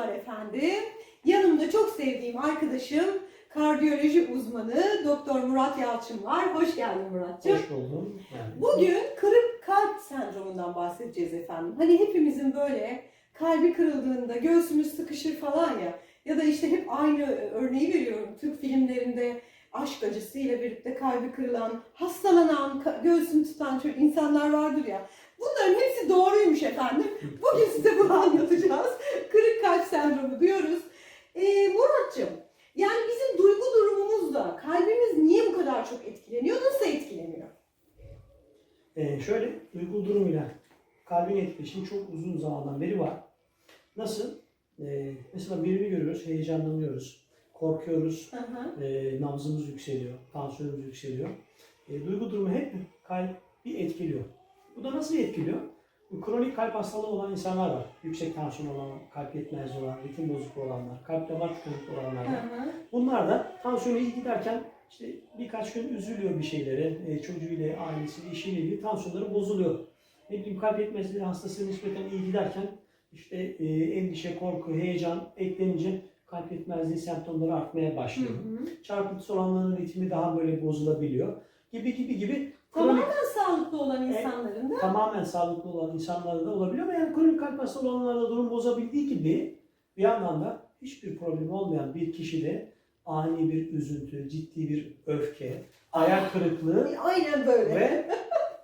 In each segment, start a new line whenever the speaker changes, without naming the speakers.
var efendim. Yanımda çok sevdiğim arkadaşım, kardiyoloji uzmanı Doktor Murat Yalçın var. Hoş geldin Muratcığım.
Hoş buldum. Yani.
Bugün kırık kalp sendromundan bahsedeceğiz efendim. Hani hepimizin böyle kalbi kırıldığında göğsümüz sıkışır falan ya. Ya da işte hep aynı örneği veriyorum. Türk filmlerinde aşk acısıyla birlikte kalbi kırılan, hastalanan, göğsünü tutan çok insanlar vardır ya. Bunların hepsi doğruymuş efendim. Bugün size bunu anlatacağız. Kırık kalp sendromu diyoruz. Ee, Muratcığım, yani bizim duygu durumumuzla kalbimiz niye bu kadar çok etkileniyor? Nasıl etkileniyor?
Ee, şöyle duygu durumuyla kalbin etkileşimi çok uzun zamandan beri var. Nasıl? Ee, mesela birini görüyoruz, heyecanlanıyoruz, korkuyoruz,
Hı hı.
e, nabzımız yükseliyor, tansiyonumuz yükseliyor. E, duygu durumu hep kalbi etkiliyor. Bu da nasıl etkiliyor? Bu kronik kalp hastalığı olan insanlar var. Yüksek tansiyon olan, kalp yetmezliği olan, ritim bozukluğu olanlar, kalp damar tıkanıklığı olanlar
Hı
var.
hı.
Bunlar da tansiyonu iyi giderken işte birkaç gün üzülüyor bir şeylere, e, çocuğuyla, ailesiyle, işiyle ilgili tansiyonları bozuluyor. Ne bileyim kalp yetmezliği hastası nispeten iyi giderken işte e, endişe, korku, heyecan eklenince kalp yetmezliği semptomları artmaya
Hı
başlıyor.
hı.
Çarpıntısı olanların ritmi daha böyle bozulabiliyor. Gibi gibi gibi
Tamamen sağlıklı olan insanların da
tamamen sağlıklı olan insanlarda da olabiliyor ama yani kronik kalp hastalığı olanlarda durum bozabildiği gibi bir yandan da hiçbir problem olmayan bir kişide ani bir üzüntü, ciddi bir öfke, hayal kırıklığı
aynen böyle.
ve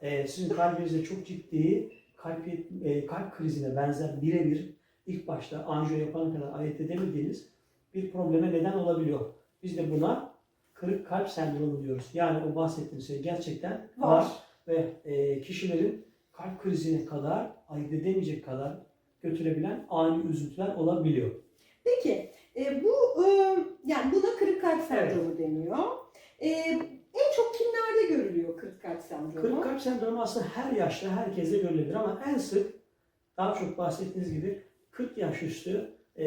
e, sizin kalbinizde çok ciddi kalp, yet- e, kalp krizine benzer birebir ilk başta anjiyo yapana kadar ayırt edemediğiniz bir probleme neden olabiliyor. Biz de buna kırık kalp sendromu diyoruz. Yani o bahsettiğim şey gerçekten var,
Var.
ve e, kişilerin kalp krizine kadar ayırt edemeyecek kadar götürebilen ani üzüntüler olabiliyor.
Peki e, bu e, yani buna kırık kalp sendromu deniyor. E, en çok kimlerde görülüyor kırık kalp sendromu?
Kırık kalp sendromu aslında her yaşta herkese görülebilir ama en sık daha çok bahsettiğiniz gibi 40 yaş üstü e,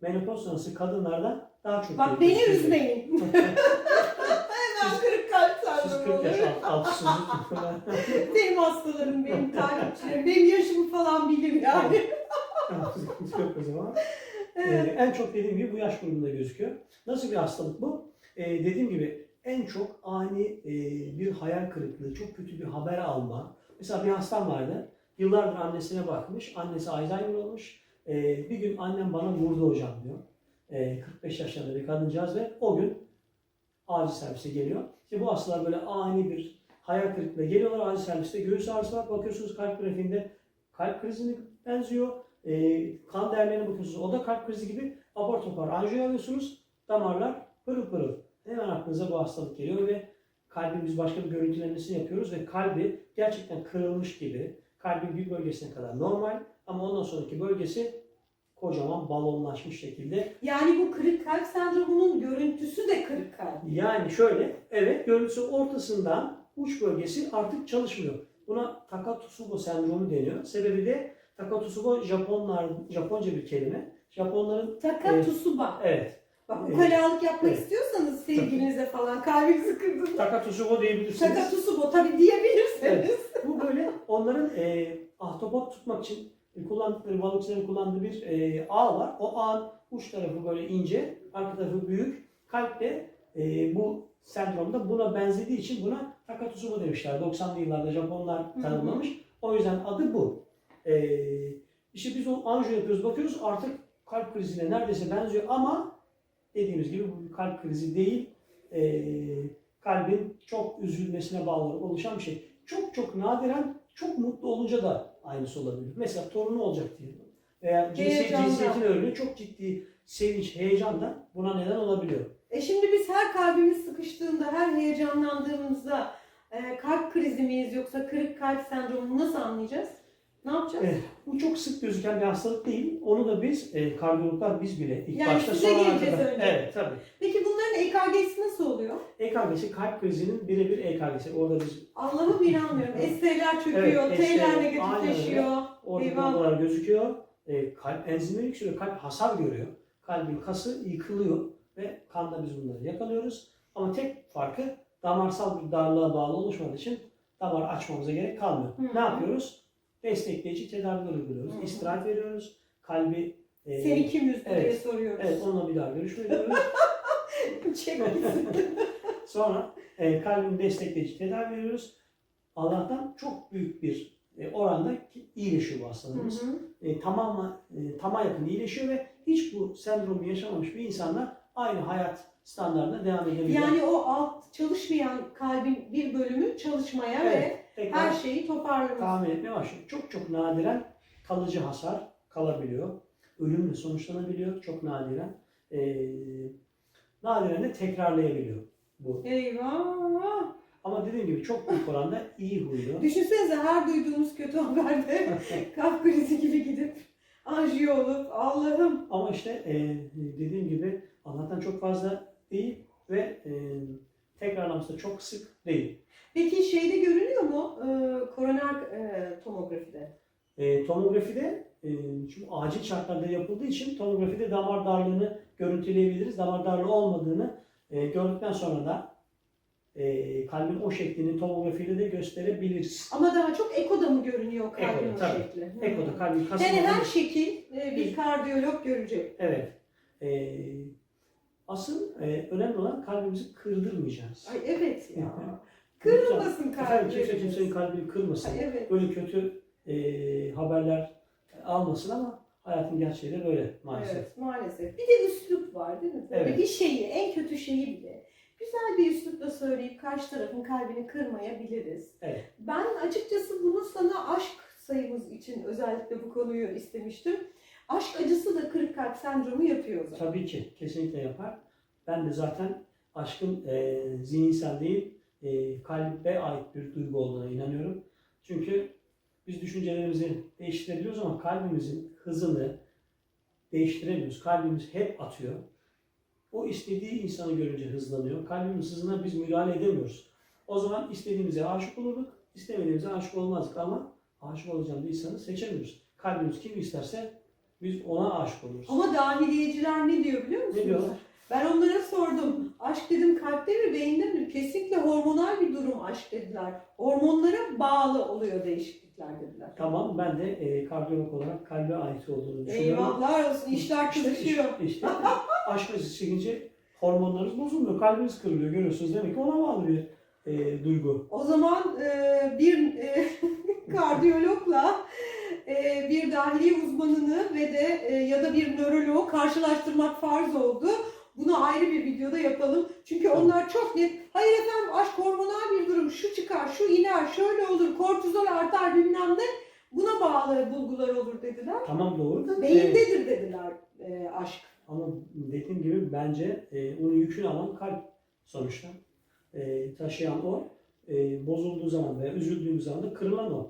menopoz sonrası kadınlarda daha çok
Bak
görülüyor.
beni üzmeyin. Hemen kırık kalp
Siz
sendromu
40 yaş
olur.
alt, altısınız.
benim hastalarım, benim takipçilerim, benim yaşımı falan bilir yani.
Yok o zaman. E, en çok dediğim gibi bu yaş grubunda gözüküyor. Nasıl bir hastalık bu? E, dediğim gibi en çok ani e, bir hayal kırıklığı, çok kötü bir haber alma. Mesela bir hastam vardı. Yıllardır annesine bakmış. Annesi Alzheimer olmuş. E, bir gün annem bana vurdu hocam diyor. E, 45 yaşlarında bir kadıncağız ve o gün acil servise geliyor. İşte bu hastalar böyle ani bir hayal kırıklığına geliyorlar acil serviste. Göğüs ağrısı var. Bakıyorsunuz kalp grafiğinde kalp krizine benziyor. E, kan değerlerine bakıyorsunuz. O da kalp krizi gibi apar topar anjiyo alıyorsunuz. Damarlar pırıl pırıl. Hemen aklınıza bu hastalık geliyor ve kalbimiz başka bir görüntülemesini yapıyoruz ve kalbi gerçekten kırılmış gibi kalbin bir bölgesine kadar normal ama ondan sonraki bölgesi kocaman balonlaşmış şekilde.
Yani bu kırık kalp sendromunun görüntüsü de kırık kalp.
Yani şöyle evet görüntüsü ortasından uç bölgesi artık çalışmıyor. Buna Takotsubo sendromu deniyor. Sebebi de Takotsubo Japonlar Japonca bir kelime. Japonların
Takatsuba.
evet
Bak
Evet.
ukalalık yapmak
Evet.
istiyorsanız sevgilinize falan kalbinizi kırdığında
Takotsubo diyebilirsiniz.
Takatsubo tabii diyebilirsiniz.
Bu böyle onların e, ahtapot tutmak için kullandıkları balıkçıların kullandığı bir e, ağ var. O ağın uç tarafı böyle ince, arka tarafı büyük. Kalp de e, bu sendromda buna benzediği için buna Takotsubo demişler. 90'lı yıllarda Japonlar tanımlamış. O yüzden adı bu. E, işte biz o anjiyo yapıyoruz, bakıyoruz artık kalp krizine neredeyse benziyor ama dediğimiz gibi bu bir kalp krizi değil. E, kalbin çok üzülmesine bağlı oluşan bir şey. Çok çok nadiren çok mutlu olunca da aynısı olabilir. Mesela torunu olacak diyelim. Veya cinsiyet,
Heyecandan.
cinsiyetin ölümü çok ciddi sevinç, heyecan da buna neden olabiliyor.
E şimdi biz her kalbimiz sıkıştığında, her heyecanlandığımızda e, kalp krizi miyiz yoksa kırık kalp sendromunu nasıl anlayacağız? Ne yapacağız?
Evet. Bu çok sık gözüken bir hastalık değil. Onu da biz, e, kardiyologlar biz bile ilk
Yani
başta
size
sonra
geleceğiz önce.
Evet tabii.
Peki bunların EKG'si nasıl oluyor?
EKG'si kalp krizinin birebir EKG'si. Orada biz
Allah'ı inanmıyorum. ST'ler çöküyor,
Evet,
T'ler negatifleşiyor.
Orada bulgular gözüküyor. E, kalp enzimleri yükseliyor. Kalp hasar görüyor. Kalbin kası yıkılıyor ve kanda biz bunları yakalıyoruz. Ama tek farkı damarsal bir darlığa bağlı oluşmadığı için damar açmamıza gerek kalmıyor.
Hı.
Ne yapıyoruz? Destekleyici tedaviler uyguluyoruz.
Hı hı.
İstirahat veriyoruz. Kalbi e,
Seni kim üzdü diye
evet.
soruyoruz.
Evet onunla bir daha.
Çek gitsin.
Sonra e, kalbin destekleyici tedavi veriyoruz. Allah'tan çok büyük bir e, oranda iyileşiyor bu
Hı
hastalığımız.
hı.
E, tamamı, e, tama yakın iyileşiyor ve hiç bu sendromu yaşamamış bir insanla aynı hayat standartına devam edebiliyor.
yani o alt çalışmayan kalbin bir bölümü çalışmaya
Evet,
ve
tekrar
her şeyi toparlaması.
tamir etmeye başlıyor. Çok çok nadiren kalıcı hasar kalabiliyor. Ölümle sonuçlanabiliyor çok nadiren. E, nadiren de tekrarlayabiliyor bu.
Eyvah!
Ama dediğim gibi çok büyük oranda iyi huylu.
Düşünsenize her duyduğunuz kötü haberde kalp krizi gibi gidip anjiyo olup Allah'ım
Ama işte e, dediğim gibi Allah'tan çok fazla değil ve e, tekrarlaması da çok sık değil.
Peki şeyde görünüyor mu? Ee, koroner e, tomografide.
E, tomografide e, çünkü acil şartlarda yapıldığı için tomografide damar darlığını görüntüleyebiliriz. Damar darlığı olmadığını e, gördükten sonra da e, kalbin o şeklini tomografiyle de gösterebiliriz.
Ama daha çok ekoda mı görünüyor kalbin
Ekoda,
o
tabii.
şekli? Hı.
Ekoda kalbin
Yani
kasılmadığı
her şekil e, bir kardiyolog görecek.
Evet. E, asıl e, önemli olan kalbimizi kırdırmayacağız.
Ay evet ya. Kırılmasın kalbimiz.
kimse kimsenin kalbini kırmasın.
Ay evet.
Böyle kötü e, haberler almasın ama hayatın gerçeği de böyle maalesef.
Evet maalesef. Bir de üslup var değil mi? Böyle
Evet.
bir şeyi, en kötü şeyi bile güzel bir üslupla söyleyip karşı tarafın kalbini kırmayabiliriz.
Evet.
Ben açıkçası bunu sana aşk sayımız için özellikle bu konuyu istemiştim. Aşk acısı da kırık kalp sendromu yapıyor zaten.
Tabii ki kesinlikle yapar. Ben de zaten aşkın e, zihinsel değil e, kalbe ait bir duygu olduğuna inanıyorum. Çünkü biz düşüncelerimizi değiştirebiliyoruz ama kalbimizin hızını değiştiremiyoruz. Kalbimiz hep atıyor. O istediği insanı görünce hızlanıyor. Kalbimiz hızına biz müdahale edemiyoruz. O zaman istediğimize aşık olurduk, istemediğimize aşık olmazdık ama aşık olacağım bir insanı seçemiyoruz. Kalbimiz kim isterse biz ona aşık oluruz.
Ama dahiliyeciler ne diyor biliyor musunuz?
Ne diyorlar?
Ben onlara sordum. Aşk dedim kalpte mi beyinde mi? Kesinlikle hormonal bir durum aşk dediler. Hormonlara bağlı oluyor değişiklikler dediler.
Tamam ben de e, kardiyolog olarak kalbe ait olduğunu düşünüyorum.
Eyvahlar olsun işler
İşte-
kızışıyor.
işte- işte aşk acısı çekince hormonlarımız bozulmuyor. Kalbimiz kırılıyor görüyorsunuz. Demek ki ona bağlı bir e, duygu.
O zaman e, bir e, kardiyologla e, bir dahiliye uzmanını ve de e, ya da bir nöroloğu karşılaştırmak farz oldu. Bunu ayrı bir videoda yapalım. Çünkü onlar çok net. Hayır efendim aşk hormonal bir durum. Şu çıkar, şu iner, şöyle olur, kortizol artar bilmem ne. Buna bağlı bulgular olur dediler.
Tamam doğru da.
Beyindedir dediler e, aşk.
ama dediğim gibi bence e, onun yükünü alan kalp sonuçta. E, taşıyan o. E, bozulduğu zaman veya üzüldüğümüz zaman da kırılan o.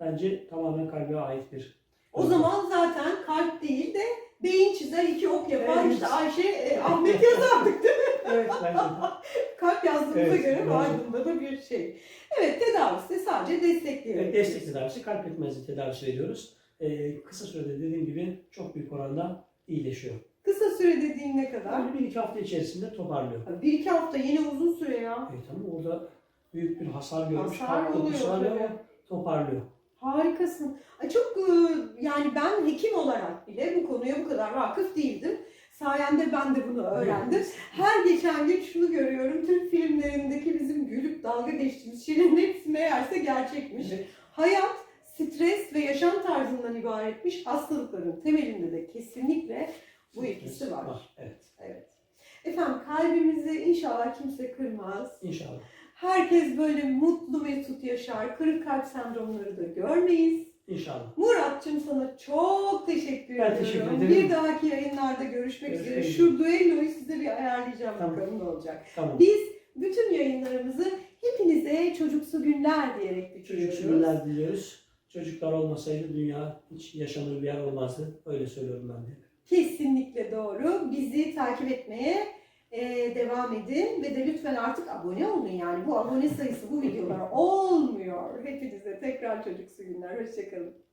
Bence tamamen kalbe ait bir.
O zaman zaten kalp değil de beyin çizer iki ok yapar.
Evet.
İşte Ayşe, e, Ahmet yazardık değil mi?
Evet bence.
Kalp yazdığımıza
Evet,
göre var bunda da bir şey. Evet tedavisi de sadece destekliyor.
Evet, destek tedavisi, kalp yetmezliği tedavisi veriyoruz. E, kısa sürede dediğim gibi çok büyük oranda iyileşiyor.
Kısa süre dediğin ne kadar?
Böyle bir iki hafta içerisinde toparlıyor.
Bir iki hafta yine uzun süre ya.
E tamam orada büyük bir hasar görmüş,
Hasar
kalp dokusu
oluyor
var
tabii.
toparlıyor.
Harikasın. Ay çok e, yani ben hekim olarak bile bu konuya bu kadar vakıf değildim. Sayende ben de bunu öğrendim. Her geçen gün şunu görüyorum. Türk filmlerindeki bizim gülüp dalga geçtiğimiz şeylerin hepsi meğerse gerçekmiş. Hayat, stres ve yaşam tarzından ibaretmiş. Hastalıkların temelinde de kesinlikle bu ikisi var.
Evet.
Evet. Efendim kalbimizi inşallah kimse kırmaz.
İnşallah.
Herkes böyle mutlu mesut yaşar. Kırık kalp sendromları da görmeyiz.
İnşallah.
Murat'cığım sana çok teşekkür
Ben
ediyorum.
teşekkür ederim.
Bir dahaki yayınlarda görüşmek,
üzere.
Şu duelloyu size bir ayarlayacağım
Tamam.
bakalım ne olacak.
Tamam.
Biz bütün yayınlarımızı hepinize çocuksu günler diyerek bitiriyoruz.
Çocuk günler diliyoruz. Çocuklar olmasaydı dünya hiç yaşanır bir yer olmazdı. Öyle söylüyorum ben de.
Kesinlikle doğru. Bizi takip etmeye e, devam edin ve de lütfen artık abone olun yani. Bu abone sayısı bu videolar olmuyor. Hepinize tekrar çocuksu günler. Hoşçakalın.